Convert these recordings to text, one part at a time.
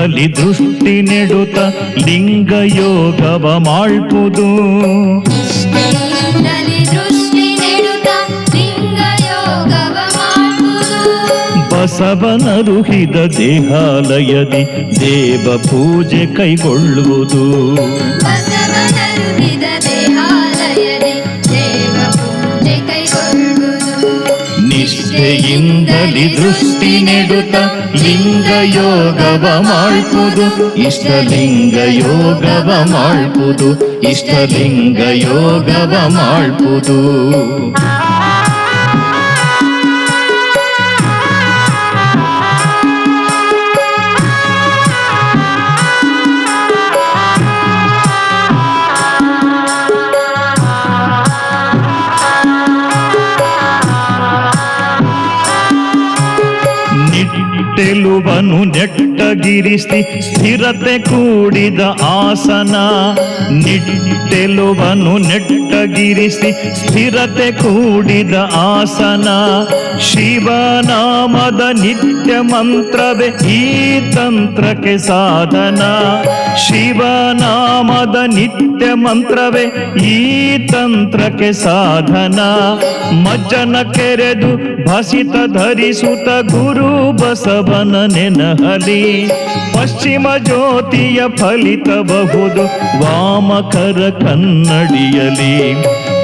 ನಿಷ್ಠೆಯಿಂದಲಿ ದೃಷ್ಟಿ ನೆಡುತ್ತ ಲಿಂಗಯೋಗವ ಮಾಡ್ಪುದು ಮಾಡುವುದು. ಬಸವನರುಹಿದ ದೇಹಾಲಯದಿ ದೇವ ಪೂಜೆ ಕೈಗೊಳ್ಳುವುದು ಬಸವನರುಹಿದ ನಿಷ್ಠೆಯಿಂದಲಿ ದೃಷ್ಟಿ ನೆಡುತ್ತ ಲಿಂಗಯೋಗವ ಮಾಡ್ಪುದು ಇಷ್ಟಲಿಂಗ ಯೋಗವ ಮಾಡ್ಪುದು ಇಷ್ಟಲಿಂಗ ಯೋಗವ ಮಾಡ್ಪುದು ನೆಟ್ಟಗಿರಿಸಿ ಸ್ಥಿರತೆ ಕೂಡಿದ ಆಸನ. ನಿಟ್ಟೆಲುವನು ನೆಟ್ಟಗಿರಿಸಿ ಸ್ಥಿರತೆ ಕೂಡಿದ ಆಸನ. ಶಿವನಾಮದ ನಿತ್ಯ ಮಂತ್ರವೇ ಈ ತಂತ್ರಕ್ಕೆ ಸಾಧನ. ಶಿವನಾಮದ ನಿತ್ಯ ಮಂತ್ರವೇ ಈ ತಂತ್ರಕ್ಕೆ ಸಾಧನ. ಮಜ್ಜನ ಕೆರೆದು ಭಸಿತ ಧರಿಸುತ್ತ ಗುರು ಬಸವನ ನೆನಹಲಿ. ಪಶ್ಚಿಮ ಜ್ಯೋತಿಯ ಫಲಿತಬಹುದು ವಾಮಕರ ಕನ್ನಡಿಯಲಿ.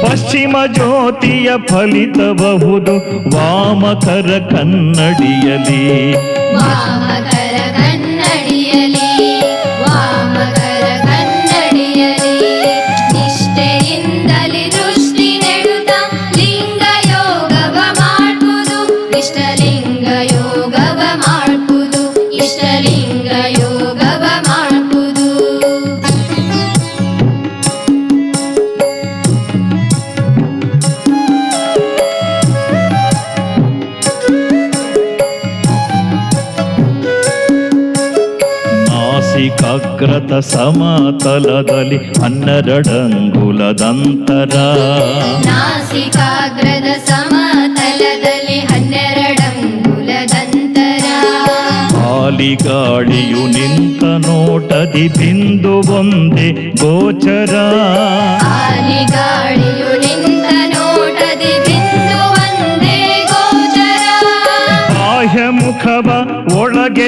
ಪಶ್ಚಿಮ ಜ್ಯೋತಿಯ ಫಲಿತಬಹುದು ವಾಮಕರ ಕನ್ನಡಿಯಲಿ. ವಾಮಕರ ನಾಸಿಕಾಗ್ರತ ಸಮತಲದಲ್ಲಿ ಹನ್ನೆರಡಂಗುಲದಂತರ. ನಾಸಿಕಾಗ್ರದ ಸಮತಲದಲ್ಲಿ ಹನ್ನೆರಡಂಗುಲದಂತರ. ಗಾಳಿಯು ನಿಂತ ನೋಟದಿ ಬಿಂದು ಒಂದೇ ಗೋಚರ. ಗಾಳಿಯು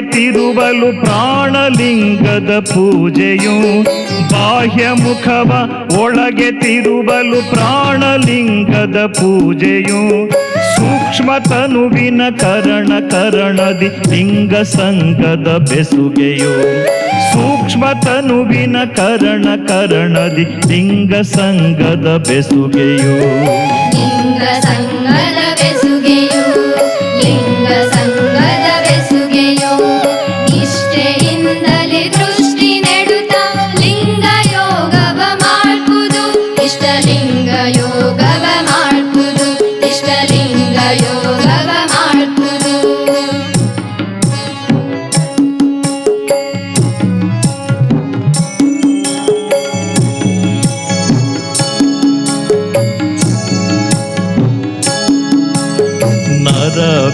ತಿರುವಲು ಪ್ರಾಣಲಿಂಗದ ಪೂಜೆಯು ಬಾಹ್ಯ ಮುಖವ ಒಳಗೆ ತಿರುವಲು ಪ್ರಾಣಲಿಂಗದ ಪೂಜೆಯು ಸೂಕ್ಷ್ಮ ತನುವಿನ ಕರಣ ಕರಣದಿ ಲಿಂಗ ಸಂಗದ ಬೆಸುಗೆಯು ಸೂಕ್ಷ್ಮ ತನುವಿನ ಕರಣ ಕರಣದಿ ಲಿಂಗ ಸಂಗದ ಬೆಸುಗೆಯು ಲಿಂಗ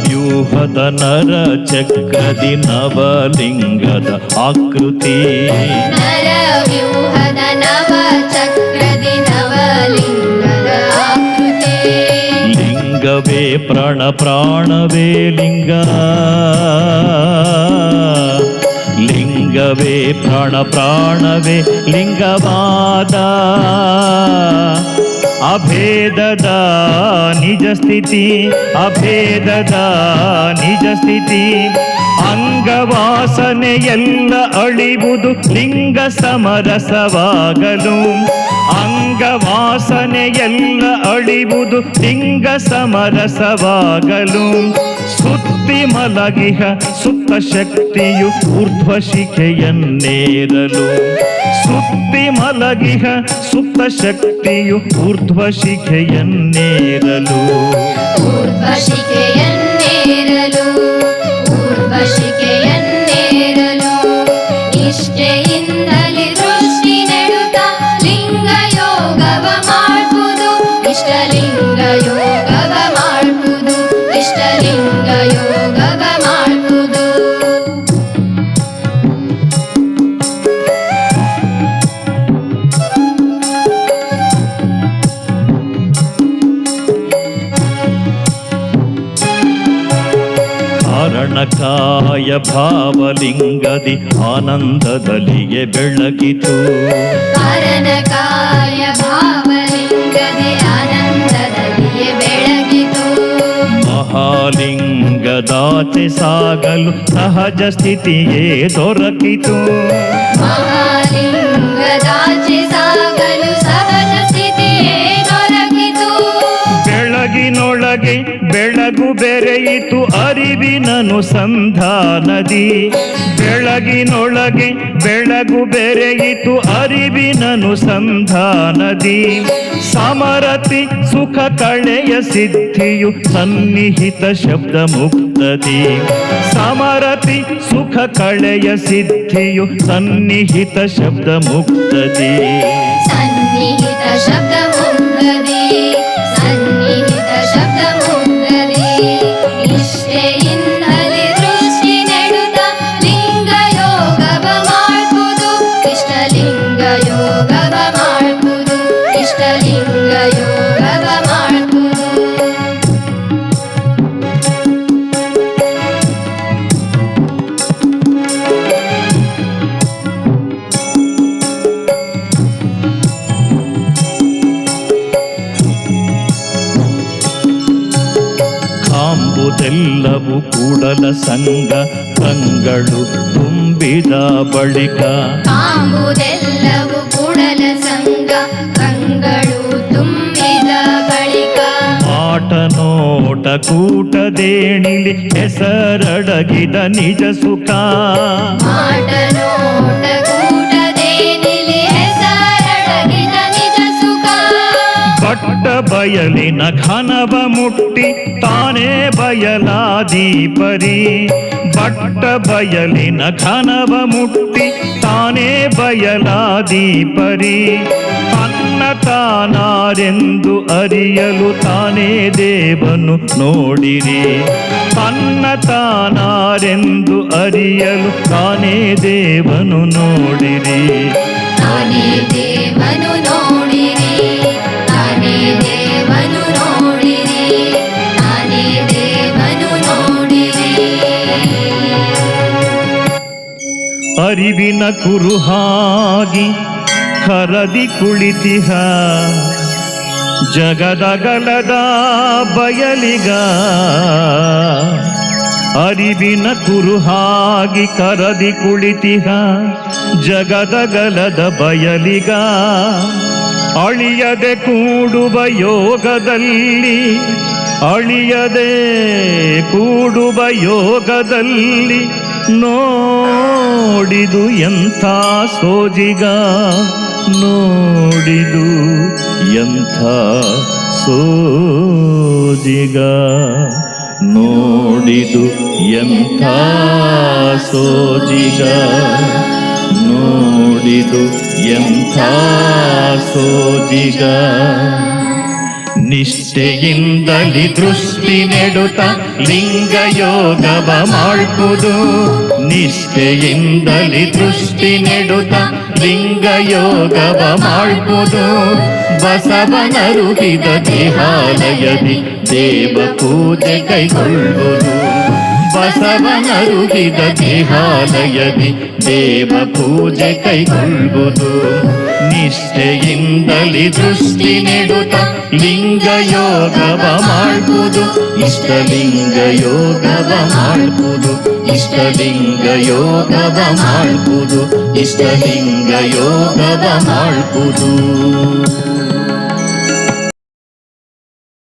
వ్యూహద నర చక్రది నవలింగద ఆకృతి. లింగవే ప్రాణ ప్రాణవే లింగా. లింగవే ప్రాణ ప్రాణవే లింగమాత అభేదద నిజ స్థితి అభేదద నిజ స్థితి ಅಂಗವಾಸನೆಯೆಲ್ಲ ಅಳಿವುದು ಲಿಂಗ ಸಮರಸವಾಗಲು. ಅಂಗವಾಸನೆಯೆಲ್ಲ ಅಳಿವುದು ಲಿಂಗ ಸಮರಸವಾಗಲು. ಸುತ್ತಿ ಮಲಗಿಹ ಸುತ್ತ ಶಕ್ತಿಯು ಊರ್ಧ್ವ ಶಿಖೆಯನ್ನೇರಲು ಸುತ್ತಿ ಮಲಗಿಹ ಸುತ್ತ ಶಕ್ತಿಯು ಊರ್ಧ್ವ ಶಿಖೆಯನ್ನೇರಲು ಊರ್ಧ್ವಶಿಖೆಯನ್ನೇರಲು ಊರ್ಧ್ವಶಿಖೆಯನ್ನೇರಲು ಕಾರಣಕಾಯ ಭಾವಲಿಂಗದಿ ಬೆಳಕಿತು. ಬೆಳಗಿತು ಭಾವಲಿಂಗದೆ ಆನಂದದಲ್ಲಿಯೇ ಬೆಳಗಿತು ಮಹಾಲಿಂಗದಾಚೆ ಸಾಗಲು ಸಹಜ ಸ್ಥಿತಿಯೇ ದೊರಕಿತು. ಮಹಾಲಿಂಗದಾಚೆ ಬೆರೆಯಿತು ಅರಿವಿನನುಸಂಧಾನದಿ ಬೆಳಗಿನೊಳಗೆ ಬೆಳಗು ಬೆರೆಯಿತು ಅರಿವಿನನುಸಂಧಾನದಿ ಸಮರತಿ ಸುಖ ಕಳೆಯ ಸಿದ್ಧಿಯು ಸನ್ನಿಹಿತ ಶಬ್ದ ಮುಕ್ತದಿ ಸಮರತಿ ಸುಖ ಕಳೆಯ ಸಿದ್ಧಿಯು ಸನ್ನಿಹಿತ ಶಬ್ದ ಮುಕ್ತದಿ ಸನ್ನಿಹಿತ ಶಬ್ದ İşte in ಸಂಗ ಕಂಗಳು ತುಂಬಿದ ಬಳಿಕ ಕಾಂಬುದೆಲ್ಲವೂ ಕೂಡಲ ಕಂಗಳು ತುಂಬಿದ ಬಳಿಕ ಆಟ ನೋಟ ಕೂಟದೇಣಿಲಿ ಹೆಸರಡಗಿದ ನಿಜ ಸುಖ ನೋಟ ಬಟ್ಟ ಬಯಲಿನ ಘನವ ಮುಟ್ಟಿ, ತಾನೇ ಬಯಲಾದೀಪರಿ ಬಟ್ಟ ಬಯಲಿನ ಘನವ ಮುಟ್ಟಿ, ತಾನೇ ಬಯಲಾದೀಪರಿ ತನ್ನ ತಾನಾರೆಂದು ಅರಿಯಲು ತಾನೇ ದೇವನು ನೋಡಿರಿ. ತನ್ನ ತಾನಾರೆಂದು ಅರಿಯಲು ತಾನೇ ದೇವನು ನೋಡಿರಿ. ತಾನೇ ಅರಿವಿನ ಕುರುಹಾಗಿ ಕರದಿ ಕುಳಿತಿಹ. ಜಗದಗಲದ ಬಯಲಿಗ ಅರಿವಿನ ಕುರುಹಾಗಿ ಕರದಿ ಕುಳಿತಿಹ. ಜಗದಗಲದ ಬಯಲಿಗ ಅಳಿಯದೆ ಕೂಡುವ ಯೋಗದಲ್ಲಿ ಅಳಿಯದೆ ಕೂಡುವ ಯೋಗದಲ್ಲಿ ನೋಡಿದು ಎಂಥ ಸೋಜಿಗ? ನೋಡಿದು ಎಂಥ ಸೋಜಿಗ? ನೋಡಿದು ಎಂಥ ಸೋಜಿಗ? ನೋಡಿದು ಎಂಥ ಸೋಜಿಗ? ನಿಷ್ಠೆಯಿಂದಲಿ ದೃಷ್ಟಿ ನೆಡುತ್ತ ಲಿಂಗ ಯೋಗವ ಮಾಡ್ಬೋದು ನಿಷ್ಠೆಯಿಂದಲಿ ದೃಷ್ಟಿ ನೆಡುತ್ತ ಲಿಂಗ ಯೋಗವ ಮಾಡ್ಬೋದು ಬಸವನರುಗಿದ ದೇಹಾಲಯದಿ ದೇವ ಪೂಜೆ ಕೈಗೊಳ್ಳುವುದು ಬಸವನರುಗಿದ ದೇಹಾಲಯದಿ ದೇವ ಪೂಜೆ ಕೈಗೊಳ್ಳುವುದು ನಿಷ್ಠೆಯಿಂದಲಿ ದೃಷ್ಟಿ ನೆಡುತ್ತ ಲಿಂಗ ಯೋಗವ ಮಾಡುವುದು ಇಷ್ಟಲಿಂಗ ಯೋಗವ ಮಾಡುವುದು ಇಷ್ಟಲಿಂಗ ಯೋಗವ ಮಾಡುವುದು ಇಷ್ಟಲಿಂಗ ಯೋಗವ ಮಾಡುವುದು